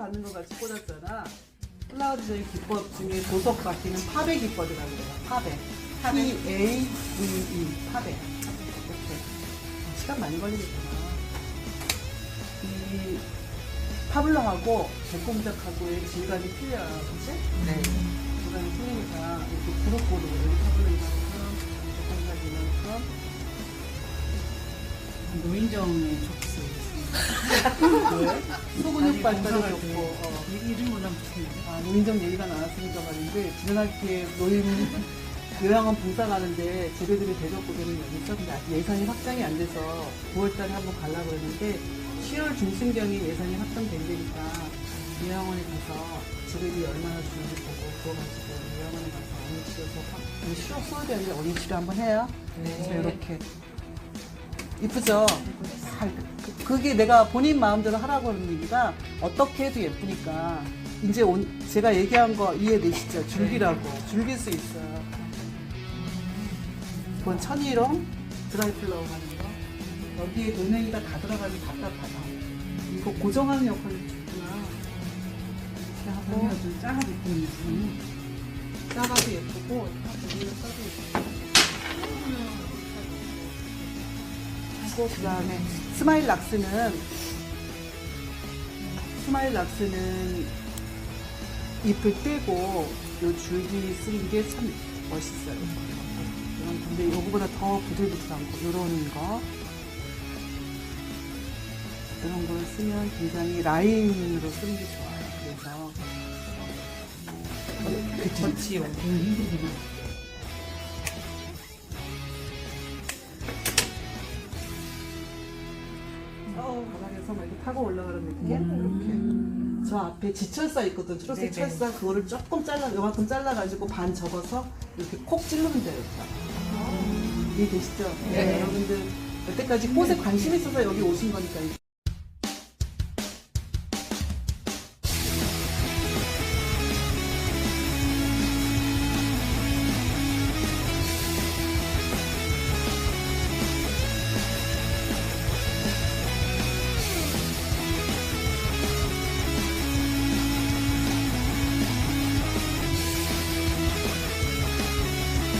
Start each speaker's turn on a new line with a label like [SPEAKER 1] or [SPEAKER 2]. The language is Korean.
[SPEAKER 1] 받는 것 같이 꽂았잖아. 플라워 디자인 기법 중에 보석 바뀌는 파베 기법이라고 그래요. 파베. P-A-V-E. 파베. 이렇게. 아, 시간 많이 걸리겠구나. 이 파블러하고 백공작하고의 질감이 틀려요. 그치?
[SPEAKER 2] 네.
[SPEAKER 1] 질감이 틀리니까 이렇게 여기 파블러 이만큼, 백공작 이만큼.
[SPEAKER 3] 노인정의.
[SPEAKER 1] 왜? 소근육 발달이 좋고. 어.
[SPEAKER 3] 이- 이름 올라면 좋겠는데.
[SPEAKER 1] 아, 노인정 얘기가 나왔으니까 말인데, 지난학기에 노인 요양원 봉사 가는데 제배들이 대접고 되는 여기 있었는데 아직 예산이 확정이 안 돼서 9월달에 한번 가려고 했는데 10월 중순경에 예산이 확정된다니까 요양원에 가서 제배들이 얼마나 주는지 보고 그거 가지고 요양원에 가서 어린 치료소 확- 치료 수업이 아니라 어린 치료 한번 해요. 그래서 이렇게 이쁘죠? 살- 그- 그게 내가 본인 마음대로 하라고 하는 얘기가 어떻게 해도 예쁘니까. 이제 온- 제가 얘기한 거 이해되시죠? 줄기라고. 줄길 수 있어요. 그건 천일홍 드라이 플라워 하는 거. 여기에 돌멩이가 다 들어가면 답답하다. 이거 고정하는 역할이 좋구나. 이렇게 하고
[SPEAKER 3] 좀 작아도 있는
[SPEAKER 1] 작아도 예쁘고 여기는 써도 예쁘고 하고 그 다음에 스마일 락스는 스마일 락스는 잎을 떼고 요 줄기 쓰는 게 참 멋있어요. 이런 근데 요거보다 더 부들부들한 거 요런 거 이런 걸 쓰면 굉장히 라인으로 쓰는 게 좋아요. 그래서
[SPEAKER 3] 거치요.
[SPEAKER 1] 바닥에서 막 이렇게 타고 올라가는 느낌? 이렇게. 저 앞에 지철사 있거든. 초록색
[SPEAKER 2] 네네.
[SPEAKER 1] 철사. 그거를 조금 잘라, 요만큼 잘라가지고 반 접어서 이렇게 콕 찌르면 돼요. 이해되시죠?
[SPEAKER 2] 네.
[SPEAKER 1] 여러분들 여태까지 꽃에 관심 있어서 여기 오신 거니까.